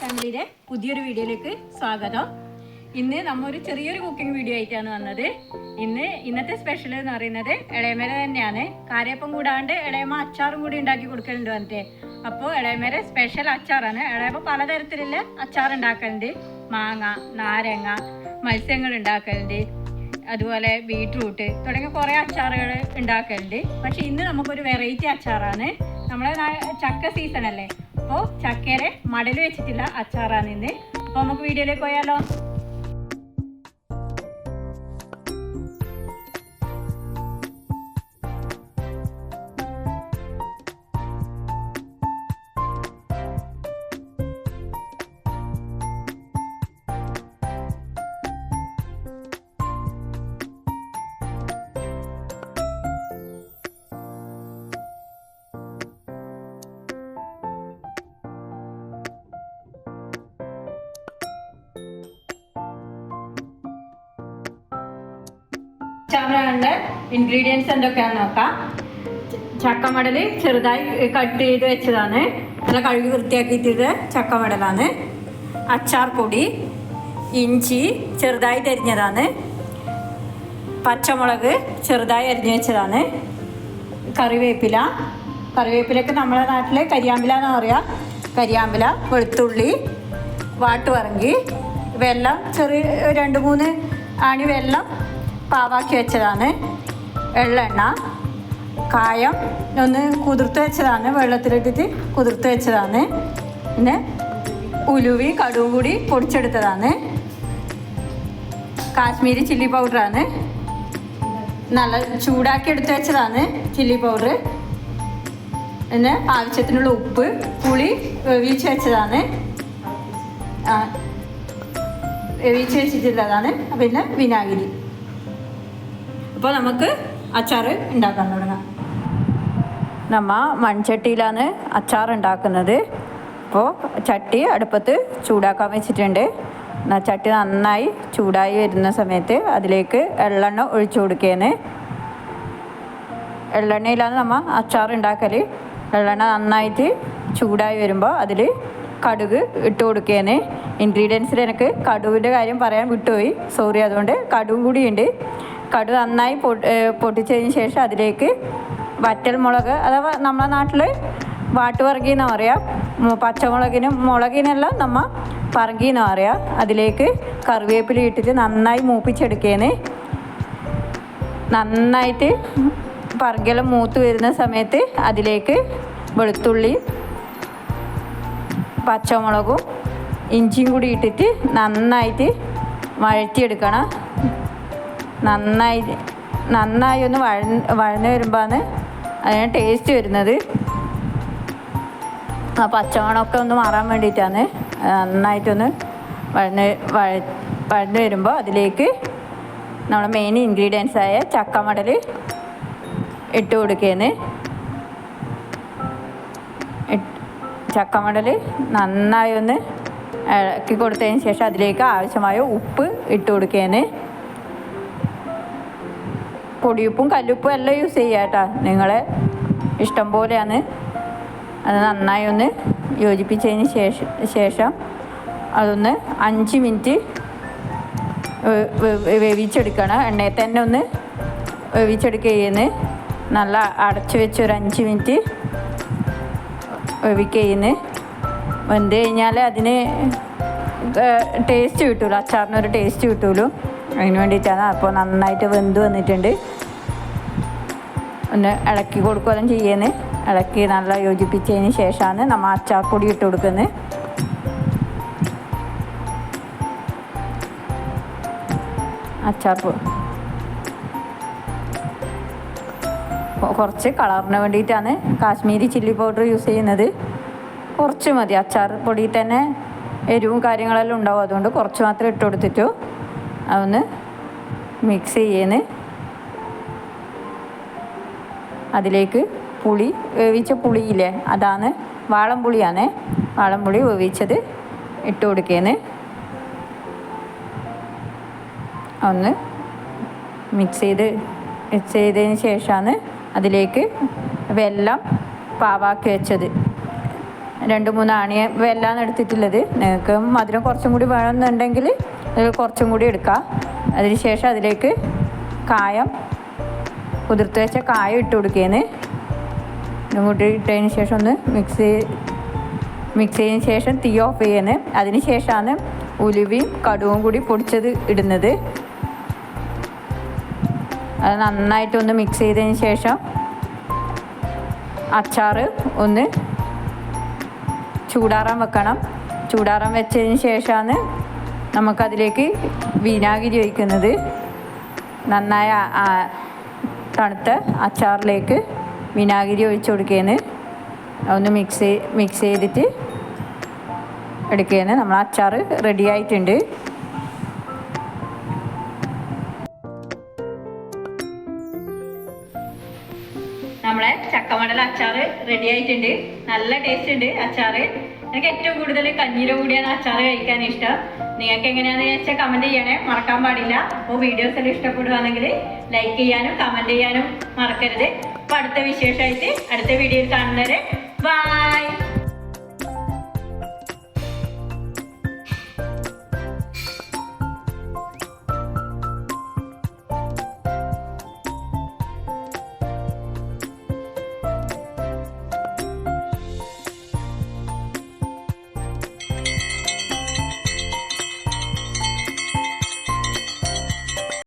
ഫാമിലിയുടെ പുതിയൊരു വീഡിയോയിലേക്ക് സ്വാഗതം. ഇന്ന് നമ്മ ഒരു ചെറിയൊരു കുക്കിംഗ് വീഡിയോ ആയിട്ടാണ് വന്നത്. ഇന്ന് ഇന്നത്തെ സ്പെഷ്യൽ എന്ന് പറയുന്നത് ഇളയമര തന്നെയാണ്. കാരയപ്പം കൂടാണ്ട് ഇളയമ അച്ചാറും കൂടി ഉണ്ടാക്കി കൊടുക്കലുണ്ട് വന്നിട്ട്. അപ്പോൾ ഇളയമര സ്പെഷ്യൽ അച്ചാറാണ്. ഇളയപ്പം പലതരത്തിലുള്ള അച്ചാർ ഉണ്ടാക്കലുണ്ട്. മാങ്ങ നാരങ്ങ മത്സ്യങ്ങൾ ഉണ്ടാക്കലുണ്ട്. അതുപോലെ ബീട്രൂട്ട് തുടങ്ങിയ കുറേ അച്ചാറുകൾ ഉണ്ടാക്കലുണ്ട്. പക്ഷെ ഇന്ന് നമുക്കൊരു വെറൈറ്റി അച്ചാറാണ്. നമ്മളെ ചക്ക സീസൺ അല്ലേ? അപ്പോൾ ചക്കേരെ മടൽ വെച്ചിട്ടുള്ള അച്ചാറാണ് ഇന്ന് അപ്പോൾ നമുക്ക് വീഡിയോയിലേക്ക് പോയാലോ? അച്ചാറിനുള്ള ഇൻഗ്രീഡിയൻസ് എന്തൊക്കെയാണെന്ന് നോക്കാം. ചക്കമടൽ ചെറുതായി കട്ട് ചെയ്ത് വെച്ചതാണ്. നല്ല കഴുകി വൃത്തിയാക്കിയിട്ടത് ചക്കമടലാണ്. അച്ചാർ പൊടി ഇഞ്ചി ചെറുതായി തരിഞ്ഞതാണ് പച്ചമുളക് ചെറുതായി അരിഞ്ഞു വെച്ചതാണ്. കറിവേപ്പില. കറിവേപ്പിലൊക്കെ നമ്മുടെ നാട്ടിൽ കരിയാമ്പില എന്ന് പറയാം. കരിയാമ്പില വെളുത്തുള്ളി വാട്ടുവറങ്കി വെള്ളം ചെറിയ രണ്ട് മൂന്ന് ആണി വെള്ളം പാവാക്കി വെച്ചതാണ് എള്ളെണ്ണ കായം ഒന്ന് കുതിർത്ത് വെച്ചതാണ്. വെള്ളത്തിലിട്ടിട്ട് കുതിർത്ത് വെച്ചതാണ്. പിന്നെ ഉലുവി കടുവും കൂടി പൊടിച്ചെടുത്തതാണ്. കാശ്മീരി ചില്ലി പൗഡറാണ്. നല്ല ചൂടാക്കി എടുത്ത് വെച്ചതാണ് ചില്ലി പൗഡർ പിന്നെ ആവശ്യത്തിനുള്ള ഉപ്പ് പുളി വേവിച്ച് വെച്ചതാണ്. വേവിച്ച് വെച്ചിട്ടുള്ളതാണ്. പിന്നെ വിനാഗിരി. അപ്പോൾ നമുക്ക് അച്ചാർ ഉണ്ടാക്കാൻ തുടങ്ങാം. നമ്മ മൺചട്ടിയിലാണ് അച്ചാർ ഉണ്ടാക്കുന്നത്. അപ്പോൾ ചട്ടി അടുപ്പത്ത് ചൂടാക്കാൻ വെച്ചിട്ടുണ്ട്. ചട്ടി നന്നായി ചൂടായി വരുന്ന സമയത്ത് അതിലേക്ക് എള്ളെണ്ണ ഒഴിച്ചു കൊടുക്കുകയാണ് എള്ളെണ്ണയിലാണ് നമ്മൾ അച്ചാർ ഉണ്ടാക്കൽ എള്ളെണ്ണ നന്നായിട്ട് ചൂടായി വരുമ്പോൾ അതിൽ കടുക് ഇട്ട് കൊടുക്കുകയാണ് ഇൻഗ്രീഡിയൻസിൽ എനിക്ക് കടുവിന്റെ കാര്യം പറയാൻ വിട്ടുപോയി. സോറി അതുകൊണ്ട് കടുവും കൂടിയുണ്ട് കടു നന്നായി പൊട്ടിച്ചതിന് ശേഷം അതിലേക്ക് വറ്റൽ മുളക് അഥവാ നമ്മളെ നാട്ടിൽ വാട്ടുപറങ്കി എന്ന് പറയാം. മു- പച്ചമുളകിനും മുളകിനെല്ലാം നമ്മൾ പറങ്കി എന്ന് അതിലേക്ക് കറിവേപ്പില ഇട്ടിട്ട് നന്നായി മൂപ്പിച്ചെടുക്കേന്. നന്നായിട്ട് പറങ്കെല്ലാം മൂത്ത് വരുന്ന സമയത്ത് അതിലേക്ക് വെളുത്തുള്ളി പച്ചമുളകും ഇഞ്ചിയും കൂടി ഇട്ടിട്ട് നന്നായിട്ട് വഴറ്റിയെടുക്കണം. നന്നായി നന്നായി ഒന്ന് വഴ വഴന്ന് വരുമ്പോഴാണ് അതിന് ടേസ്റ്റ് വരുന്നത്. ആ പച്ചമണമൊക്കെ ഒന്ന് മാറാൻ വേണ്ടിയിട്ടാണ് നന്നായിട്ടൊന്ന് വഴന്ന് വഴ വഴന്ന് വരുമ്പോൾ അതിലേക്ക് നമ്മുടെ മെയിൻ ഇൻഗ്രീഡിയൻസ് ആയ ചക്കമടൽ ഇട്ട് കൊടുക്കുകയാണ് ഇട്ട് ചക്കമടൽ നന്നായി ഒന്ന് ഇളക്കി കൊടുത്തതിന് ശേഷം അതിലേക്ക് ആവശ്യമായ ഉപ്പ് ഇട്ട് കൊടുക്കുകയാണ് പൊടിയുപ്പും കല്ലുപ്പും എല്ലാം യൂസ് ചെയ്യുക കേട്ടോ നിങ്ങളെ ഇഷ്ടം പോലെയാണ്. അത് നന്നായി ഒന്ന് യോജിപ്പിച്ചതിന് ശേഷം ശേഷം അതൊന്ന് അഞ്ച് മിനിറ്റ് വേവിച്ചെടുക്കണം. എണ്ണയിൽ തന്നെ ഒന്ന് വേവിച്ചെടുക്കുകയെന്ന് നല്ല അടച്ചു വെച്ച് ഒരു അഞ്ച് മിനിറ്റ് വേവിക്കുകയെന്ന് വെന്ത് കഴിഞ്ഞാൽ അതിന് ടേസ്റ്റ് കിട്ടുമല്ലോ അച്ചാറിനൊരു ടേസ്റ്റ് കിട്ടുമല്ലോ അതിന് വേണ്ടിയിട്ടാണ്. അപ്പോൾ നന്നായിട്ട് വെന്ത് വന്നിട്ടുണ്ട്. ഒന്ന് ഇളക്കി കൊടുക്കുകയും ചെയ്യുന്നത് ഇളക്കി നല്ല യോജിപ്പിച്ചതിന് ശേഷമാണ് നമ്മൾ അച്ചാർപ്പൊടി ഇട്ട് കൊടുക്കുന്നത്. അച്ചാർ കുറച്ച് കളറിന് വേണ്ടിയിട്ടാണ് കാശ്മീരി ചില്ലി പൗഡർ യൂസ് ചെയ്യുന്നത്. കുറച്ച് മതി. അച്ചാർ പൊടി തന്നെ എരിവും കാര്യങ്ങളെല്ലാം ഉണ്ടാവും. അതുകൊണ്ട് കുറച്ച് മാത്രം ഇട്ട് കൊടുത്തിട്ടു. അതൊന്ന് മിക്സ് ചെയ്യുന്നത് അതിലേക്ക് പുളി വേവിച്ച പുളിയില്ലേ അതാണ് വാളം വാളംപുളി വാളം പുളി വേവിച്ചത് ഇട്ട് കൊടുക്കുന്നത് ഒന്ന് മിക്സ് ചെയ്ത് മിക്സ് ചെയ്തതിന് ശേഷമാണ് അതിലേക്ക് വെല്ലം പാവാക്കി വെച്ചത്. രണ്ട് മൂന്ന് ആണിയ വെല്ലാണ് എടുത്തിട്ടുള്ളത്. നിങ്ങൾക്ക് മധുരം കുറച്ചും കൂടി വേണമെന്നുണ്ടെങ്കിൽ അതിൽ കുറച്ചും കൂടി എടുക്കാം. അതിനുശേഷം അതിലേക്ക് കായം കുതിർത്ത് വെച്ച കായം ഇട്ട് കൊടുക്കുകയെന്ന് ഇങ്ങോട്ട് ഇട്ടതിന് ശേഷം ഒന്ന് മിക്സ് മിക്സ് ചെയ്തതിന് ശേഷം തീ ഓഫ് ചെയ്യുന്നത് അതിന് ശേഷമാണ് ഉലുവയും കടുവും കൂടി പൊടിച്ചത് ഇടുന്നത്. അത് നന്നായിട്ടൊന്ന് മിക്സ് ചെയ്തതിന് ശേഷം അച്ചാർ ഒന്ന് ചൂടാറാൻ വെക്കണം. ചൂടാറാൻ വെച്ചതിന് ശേഷമാണ് നമുക്കതിലേക്ക് വിനാഗിരി ഒഴിക്കുന്നത് നന്നായ തണുത്ത അച്ചാറിലേക്ക് വിനാഗിരി ഒഴിച്ചു കൊടുക്കുകയാണ്. ഒന്ന് മിക്സ് മിക്സ് ചെയ്തിട്ട് എടുക്കുകയാണ്. നമ്മൾ അച്ചാർ റെഡി ആയിട്ടുണ്ട്. നമ്മളെ ചക്കമടൽ അച്ചാർ റെഡി ആയിട്ടുണ്ട്. നല്ല ടേസ്റ്റ് ഉണ്ട് അച്ചാർ എനിക്ക് ഏറ്റവും കൂടുതൽ കഞ്ഞീര കൂടിയാണ് അച്ചാർ കഴിക്കാൻ ഇഷ്ടം. നിങ്ങൾക്ക് എങ്ങനെയാണെന്ന് വെച്ചാൽ കമന്റ് ചെയ്യണേ. മറക്കാൻ പാടില്ല. അപ്പോൾ വീഡിയോസ് എല്ലാം ഇഷ്ടപ്പെടുവാണെങ്കിൽ ലൈക്ക് ചെയ്യാനും കമന്റ് ചെയ്യാനും മറക്കരുത്. അപ്പോൾ അടുത്ത വിശേഷമായിട്ട് അടുത്ത വീഡിയോയിൽ കാണുന്നവരെ ബൈ